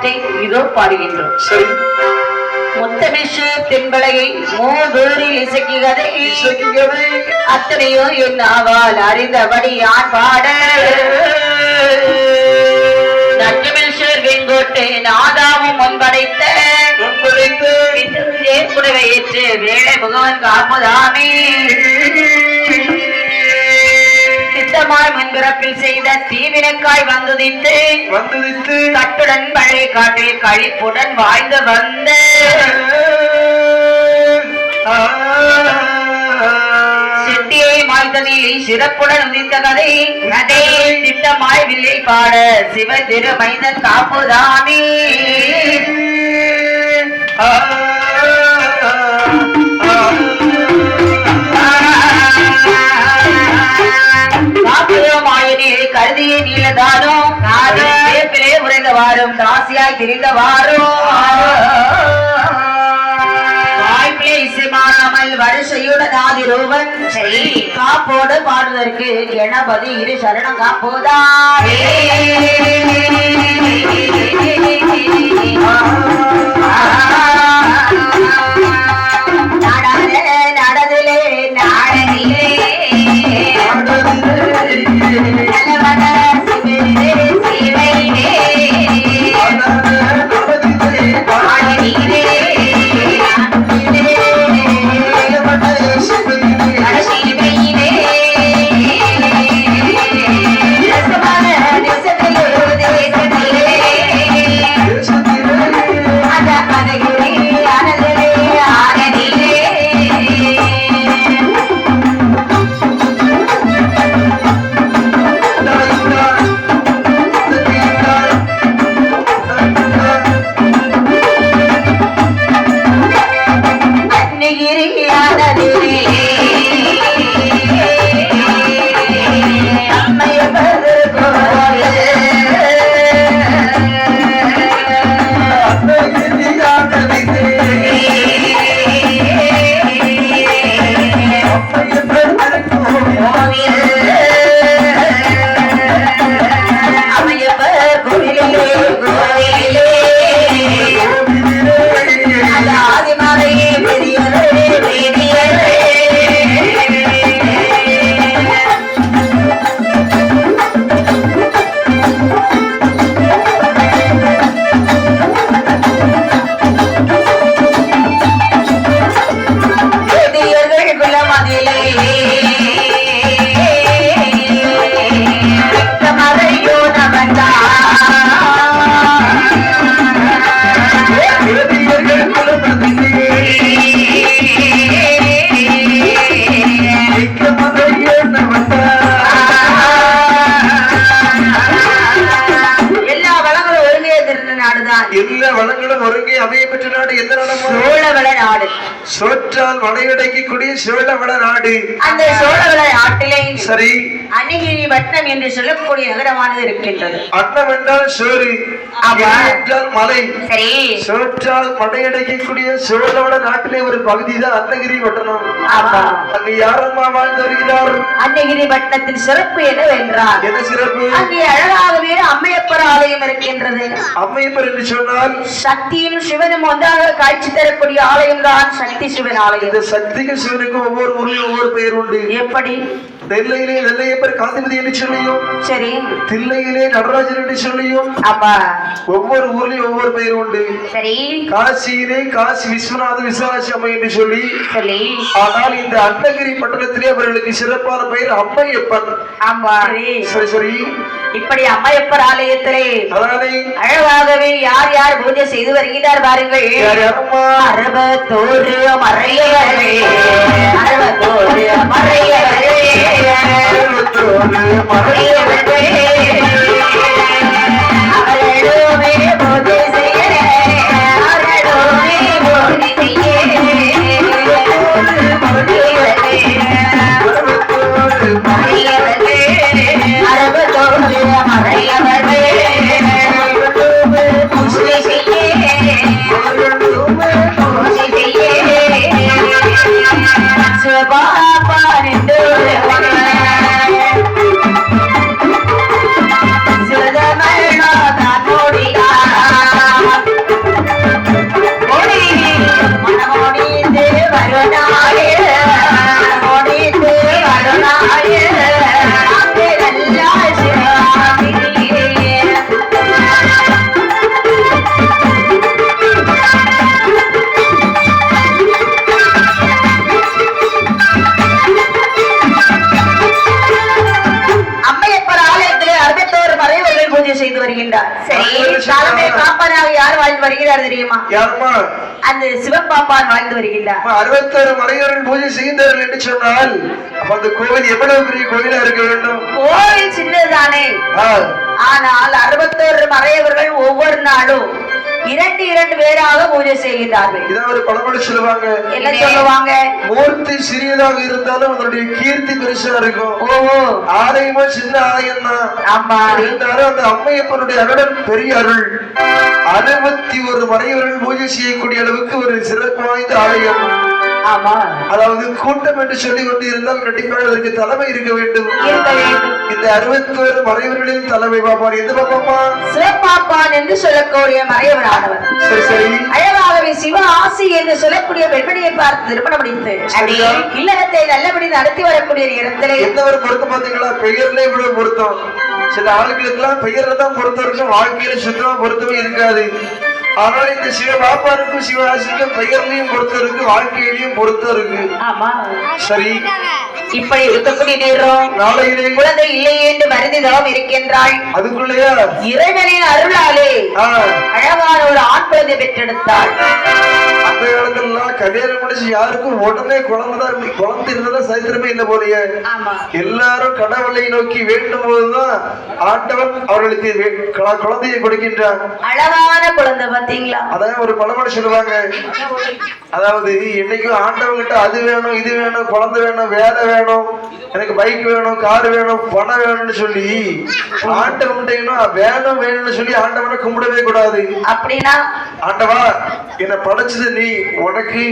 வரலாற்றை இதோ பாடுகின்றோம். சரி. முத்தமிஷு தென்பளையை மூதூரில் இசக்கி கதை. இசைக்குகவே. அத்தனையோ என் ஆவால் அறிந்தபடி யான் பாட. நட்டுமிஷர் வெங்கோட்டை நாதாவும் முன்படைத்த. முன்படைத்து. ஏற்புடவை ஏற்று வேலை முகவன் காப்பதாமே சித்தமாய் முன்பிறப்பில் செய்த தீவினக்காய் வந்துதித்து வந்துதித்து கட்டுடன் பழைய காட்டில் கழிப்புடன் வாழ்ந்து வந்த. செட்டியை மாய்த்ததில் சிறப்புடன் உதித்த கதை திட்டமாய் வில்லை பாட சிவ திருமைந்தன் காப்புதாமே ஆ. தாசியாய் திரிந்தவாறோ வாய்ப்பிலே வரிசையுடன் ஆதிரூபன் காப்போடு பாடுவதற்கு கணபதி இரு சரணம் காப்போதாரே சோழவள நாடு. அந்த சோழவள நாட்டிலே சரி. அன்னிகிரி வட்டம் என்று சொல்லக்கூடிய நகரமானது இருக்கின்றது. அன்னம் என்றால். இறை என்றால் மலை. சரி. சோற்றால் மடையடைக்கக்கூடிய சோழவள நாட்டிலே ஒரு பகுதி தான் அன்னகிரி பட்டணம் ஆமா. அங்கு யாரம்மா வாழ்ந்து வருகிறார்? அன்னிகிரி வட்டத்தின் சிறப்பு என்னவென்றால் என்ன சிறப்பு? அங்கே அழகாகவே அம்மையப்பர் ஆலயம் இருக்கின்றது. அம்மையப்பர் என்று சொன்னால் சக்தியும் சிவனும் ஒன்றாக காட்சி தரக்கூடிய ஆலயம் தான் சக்தி சிவன் ஆலயம். இந்த சக்திக்கு சிவனுக்கும் ஒவ்வொரு ஊரிலும் ஒவ்வொரு பெயர் உண்டு. எப்படி? நெல்லையிலே நெல்லையப்பர் காந்திமதி என்று சொல்லியும் சரி. தில்லையிலே நடராஜன் என்று சொல்லியும் ஆமா ஒவ்வொரு ஊர்லயும் ஒவ்வொரு பெயர் உண்டு. சரி. காசியிலே காசி விஸ்வநாத விசாலாட்சி அம்மை என்று சொல்லி சரி. ஆனால் இந்த அன்னகிரி பட்டணத்திலே அவர்களுக்கு சிறப்பான பெயர் அம்மையப்பன். ஆமா. சரி சரி இப்படி அம்மையப்பர் ஆலயத்திலே அழகாகவே யார் யார் பூஜை செய்து வருகிறார் பாருங்கள். அறுபத்தோரு மறையவரே. அறுபத்தோரு மறையவரே. மறைய மறை தலைமை காப்பானாக யார் வாழ்ந்து வருகிறார் தெரியுமா? யாருமா? அந்த சிவபாப்பான் வாழ்ந்து வருகின்றார் அப்ப அறுபத்தாறு மலையர்கள் பூஜை செய்தார்கள் என்று சொன்னால் அப்ப அந்த கோவில் எவ்வளவு பெரிய கோவிலா இருக்க வேண்டும்? கோவில் சின்னதுதானே ஆ, ஆனால் அறுபத்தோரு மறையவர்கள் ஒவ்வொரு நாளும் இரண்டு இரண்டு பேராக பூஜை செய்கின்றார்கள். இதான் ஒரு பழமொழி சொல்லுவாங்க. என்ன சொல்லுவாங்க? மூர்த்தி சிறியதாக இருந்தாலும் அதனுடைய கீர்த்தி பெருசா இருக்கும். ஓஹோ ஆலயமோ சின்ன ஆலயம் தான். ஆமா. இருந்தாலும் அந்த அம்மையப்பனுடைய அருடன் பெரிய அருள். அறுபத்தி ஒரு மறையவர்கள் பூஜை செய்யக்கூடிய அளவுக்கு ஒரு சிறப்பு வாய்ந்த ஆலயம். அதாவது கூட்டம் என்று சொல்லி கொண்டு இருந்தால் கண்டிப்பாக அதற்கு தலைமை இருக்க வேண்டும். இந்த அறுபத்தி ஒரு மறைவர்களின் தலைமை பாப்பார் எந்த பாப்பாமா சிவபாப்பான் என்று சொல்லக்கூடிய மறையவனானவர் சரி சரி. அழகாகவே சிவ ஆசி என்று சொல்லக்கூடிய பெண்மணியை பார்த்து திருமணம் முடித்து சரியா? இல்லறத்தை நல்லபடி நடத்தி வரக்கூடிய நேரத்திலே எந்த ஒரு பொருத்தம் பாத்தீங்களா பெயர்ல இவ்வளவு பொருத்தம். சில ஆளுகளுக்கு எல்லாம் பெயர்ல தான் பொருத்தம் இருக்கும். வாழ்க்கையில சுத்தமா பொருத்தமே இருக்காது. ஆனால் இந்த சிவ பாப்பாருக்கும் சிவராசிக்கும் பெயர்லயும் பொருத்தம் இருக்கு வாழ்க்கையிலயும் பொருத்தம் இருக்கு ஆமா. சரி. இப்படி இருக்கக்கூடிய நேரம் நாளையிலே. குழந்தை இல்லை என்று வருந்தி தவம் இருக்கின்றாள். அதுக்குள்ளேயா? இறைவனின் அருளாலே அழகான ஒரு ஆண் குழந்தை பெற்றெடுத்தாள். அந்த காலத்துல கல்யாணம் முடிச்சு யாருக்கும் உடனே குழந்தைதான் இருந்து- குழந்தை இருந்ததா சரித்திரமே இல்லை போலயே. ஆமா. எல்லாரும் கடவுளை நோக்கி வேண்டும் போதுதான் ஆண்டவன் அவர்களுக்கு குழந்தையை கொடுக்கின்றான் அழகான குழந்தை பாத்தீங்களா? அதான் ஒரு பழமொழி சொல்லுவாங்க. அதாவது என்னைக்கும் ஆண்டவங்கிட்ட அது வேணும் இது வேணும் குழந்தை வேணும் வேலை வேணும் எனக்கு பைக் வேணும் கார் வேணும் பணம் வேணும்னு சொல்லி ஆண்டவன்கிட்ட வேணும் வேணும்னு சொல்லி ஆண்டவனை கும்பிடவே கூடாது. அப்படின்னா? ஆண்டவா என்னை படைச்சது நீ உனக்கு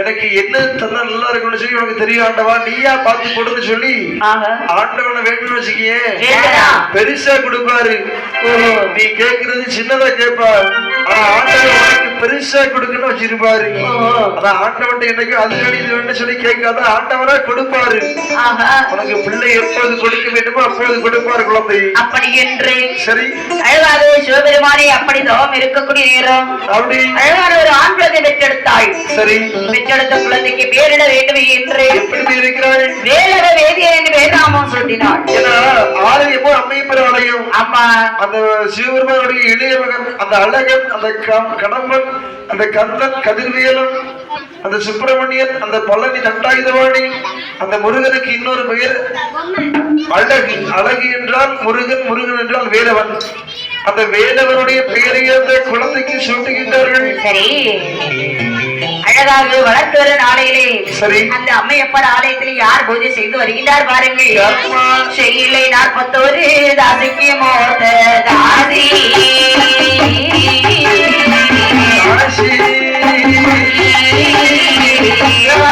எனக்கு என்ன தந்தா நல்லா இருக்கும்னு சொல்லி உனக்கு தெரியும் ஆண்டவா நீயா பார்த்து கொடுன்னு சொல்லி ஆண்டவனை வேணும்னு வச்சுக்கியே? பெருசா கொடுப்பாரு. நீ கேக்குறது சின்னதா கேட்பார். ஆனா ஆண்டவன் உனக்கு பெருசா கொடுக்கணும்னு வச்சிருப்பாரு. அதான் ஆண்டவன் என்னைக்கு அது வேணும் இது சொல்லி கேட்காத ஆண்டவனா கொடுப்பாரு. உனக்கு பிள்ளை எப்போது கொடுக்க வேண்டுமோ அப்போது கொடுப்பாரு குழந்தை. அப்படி என்று. சரி. அழகாக சிவபெருமானே அப்படி தவம் இருக்கக்கூடிய நேரம். அப்படி. அழகான ஒரு ஆண் குழந்தை பெற்றெடுத்தாள். சரி. பெற்றெடுத்த குழந்தைக்கு பேரிட வேண்டும் என்று. எப்படி இருக்கிறாள் வேலவ வேதியர் என்று வேதாமம் சொல்லினாள். ஆலயமோ அம்மையப்பர் ஆலயம். அம்மா அந்த சிவபெருமானுடைய இளைய மகன் அந்த அழகன் அந்த கடம்பன் அந்த கந்தன் கதிர்வேலன் அந்த சுப்பிரமணியன் அந்த பழனி தண்டாயுதவாணி அந்த முருகனுக்கு இன்னொரு பெயர். அழகு அழகு என்றால் முருகன் முருகன் என்றால் வேலவன். அந்த வேலவனுடைய பெயரை அந்த குழந்தைக்கு சூட்டுகின்றார்கள். சரி. அழகாக வளர்த்து வர நாளையிலே சரி. அந்த அம்மையப்பர் ஆலயத்தில் யார் பூஜை செய்து வருகின்றார் பாருங்கள்? செய்யிலை நாற்பத்தோரு தாசிக்கு மோத தாசி. தாசி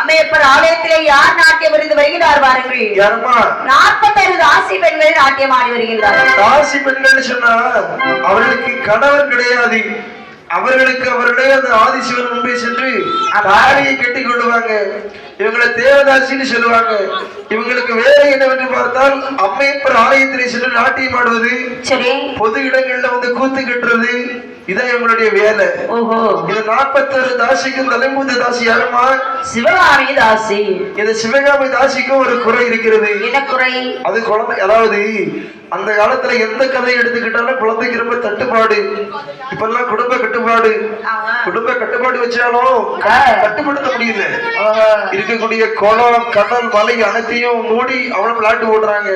அம்மையப்பர் ஆலயத்திலே யார் நாட்டியம் புரிந்து வருகிறார் பாருங்கள். யாருமா நாற்பத்தைந்து ஆசி பெண்கள் நாட்டியம் ஆடி வருகின்றார்கள். ராசி பெண்கள் சொன்னா அவர்களுக்கு கணவர் கிடையாது. அவர்களுக்கு அவர்களே அந்த ஆதிசிவன் முன்பே சென்று தாலியை கட்டி கொள்ளுவாங்க. இவங்களை தேவதாசின்னு சொல்லுவாங்க. இவங்களுக்கு வேலை என்னவென்று பார்த்தால் அம்மையப்பர் ஆலயத்திலே சென்று நாட்டியம் ஆடுவது பொது இடங்கள்ல வந்து கூத்து கட்டுறது இதான் இவங்களுடைய வேலை. ஓஹோ. இது நாற்பத்தாறு தாசிக்கும் தலைமுந்த தாசி யாருமா? சிவகாமி தாசி. இந்த சிவகாமி தாசிக்கும் ஒரு குறை இருக்கிறது. என்ன குறை? அது குழந்தை அதாவது அந்த காலத்துல எந்த கதையை எடுத்துக்கிட்டாலும் குழந்தைக்கு ரொம்ப தட்டுப்பாடு. இப்பெல்லாம் குடும்ப கட்டுப்பாடு. குடும்ப கட்டுப்பாடு வச்சாலும். கட்டுப்படுத்த முடியல. இருக்கக்கூடிய குளம் கடல் மலை அனைத்தையும் மூடி அவ்வளவு விளையாட்டு ஓடுறாங்க.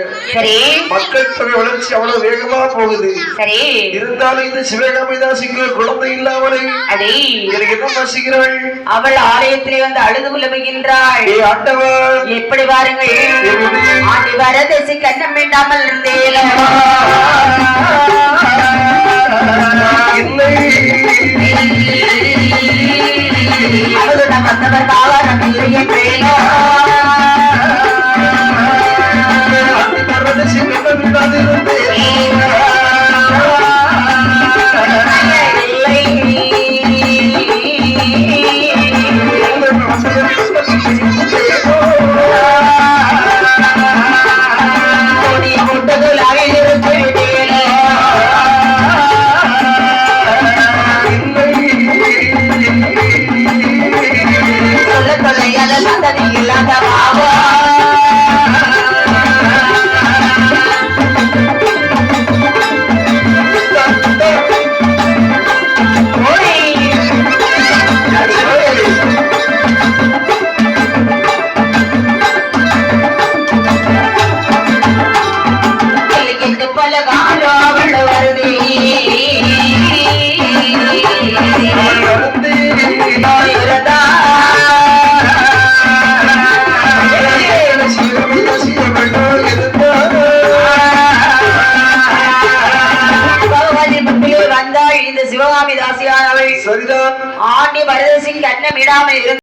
மக்கள் தொகை வளர்ச்சி அவ்வளவு வேகமா போகுது. இருந்தாலும் இந்த சிவகாமி தாசிக்கு ஒரு குழந்தை இல்லாமலே எனக்கு என்ன வாசிக்கிறாள்? அவள் ஆலயத்திலே வந்து அழுது புலம்புகின்றாள். ஏ ஆண்டவா எப்படி பாருங்கள் ஆண்டி வரதசி கண்ணம் வேண்டாமல் இருந்தேன். இல்லை அழுத மற்றவர் காவரம்